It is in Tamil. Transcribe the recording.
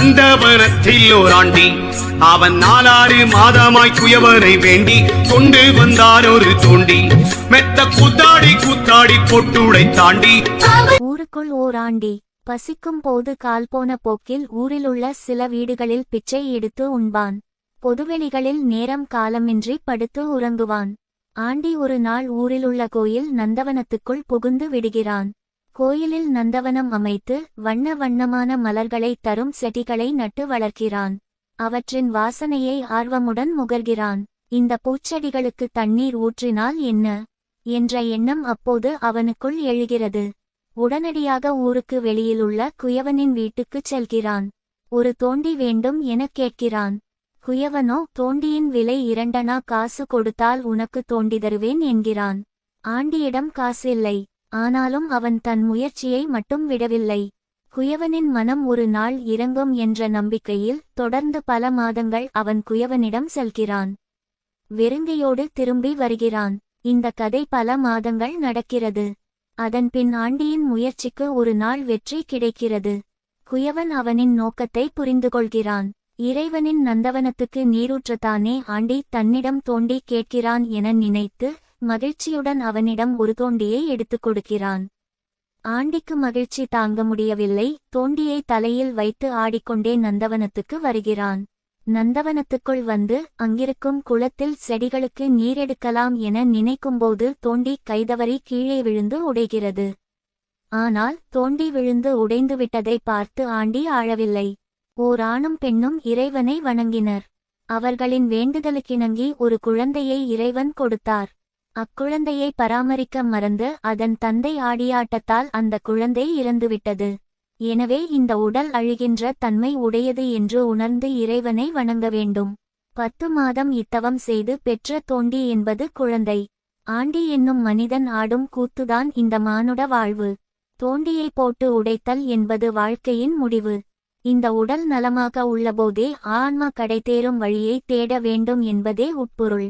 அந்த ஓராண்டி. அவன் நாலாறு மாதமாய் குயவனை வேண்டி கொண்டு வந்தார் ஒரு தோண்டி. மெத்த கூத்தாடி கூத்தாடி பொட்டுடை தாண்டி. ஊருக்குள் ஓராண்டி. பசிக்கும் போது கால் போன போக்கில் ஊரிலுள்ள சில வீடுகளில் பிச்சை எடுத்து உண்பான். பொதுவெளிகளில் நேரம் காலமின்றி படுத்து உறங்குவான். ஆண்டி ஒரு நாள் ஊரிலுள்ள கோயில் நந்தவனத்துக்குள் புகுந்து விடுகிறான். கோயிலில் நந்தவனம் அமைத்து வண்ண வண்ணமான மலர்களை தரும் செடிகளை நட்டு வளர்க்கிறான். அவற்றின் வாசனையை ஆர்வமுடன் முகர்கிறான். இந்த பூச்செடிகளுக்கு தண்ணீர் ஊற்றினால் என்ன? என்ற எண்ணம் அப்போது அவனுக்குள் எழுகிறது. உடனடியாக ஊருக்கு வெளியிலுள்ள குயவனின் வீட்டுக்குச் செல்கிறான். ஒரு தோண்டி வேண்டும் எனக் கேட்கிறான். குயவனோ தோண்டியின் விலை இரண்டனா காசு கொடுத்தால் உனக்கு தோண்டி தருவேன் என்கிறான். ஆண்டியிடம் காசு இல்லை ஆனாலும் அவன் தன் முயற்சியை மட்டும் விடவில்லை. குயவனின் மனம் ஒரு நாள் இறங்கும் என்ற நம்பிக்கையில் தொடர்ந்து பல மாதங்கள் அவன் குயவனிடம் செல்கிறான். வெறுங்கையோடு திரும்பி வருகிறான். இந்த கதை பல மாதங்கள் நடக்கிறது. அதன்பின் ஆண்டியின் முயற்சிக்கு ஒரு நாள் வெற்றி கிடைக்கிறது. குயவன் அவனின் நோக்கத்தை புரிந்து கொள்கிறான் இறைவனின் நந்தவனத்துக்கு நீரூற்றத்தானே ஆண்டி தன்னிடம் தோண்டி கேட்கிறான் என நினைத்து மகிழ்ச்சியுடன் அவனிடம் ஒரு தோண்டியை எடுத்துக் கொடுக்கிறான். ஆண்டிக்கு மகிழ்ச்சி தாங்க முடியவில்லை. தோண்டியை தலையில் வைத்து ஆடிக்கொண்டே நந்தவனத்துக்கு வருகிறான். நந்தவனத்துக்குள் வந்து அங்கிருக்கும் குளத்தில் செடிகளுக்கு நீரெடுக்கலாம் என நினைக்கும்போது தோண்டி கைதவறி கீழே விழுந்து உடைகிறது. ஆனால் தோண்டி விழுந்து உடைந்து விட்டதை பார்த்து ஆண்டி ஆழவில்லை. ஓர் ஆணும் பெண்ணும் இறைவனை வணங்கினர். அவர்களின் வேண்டுதலுக்கிணங்கி ஒரு குழந்தையை இறைவன் கொடுத்தார். அக்குழந்தையை பராமரிக்க மறந்து அதன் தந்தை ஆடியாட்டத்தால் அந்த குழந்தை இறந்துவிட்டது. எனவே இந்த உடல் அழிகின்ற தன்மை உடையது என்று உணர்ந்து இறைவனை வணங்க வேண்டும். பத்து மாதம் இத்தவம் செய்து பெற்ற தோண்டி என்பது குழந்தை. ஆண்டி என்னும் மனிதன் ஆடும் கூத்துதான் இந்த மானுட வாழ்வு. தோண்டியை போட்டு உடைத்தல் என்பது வாழ்க்கையின் முடிவு. இந்த உடல் நலமாக உள்ளபோதே ஆன்மா கடைதேறும் வழியை தேட வேண்டும் என்பதே உட்பொருள்.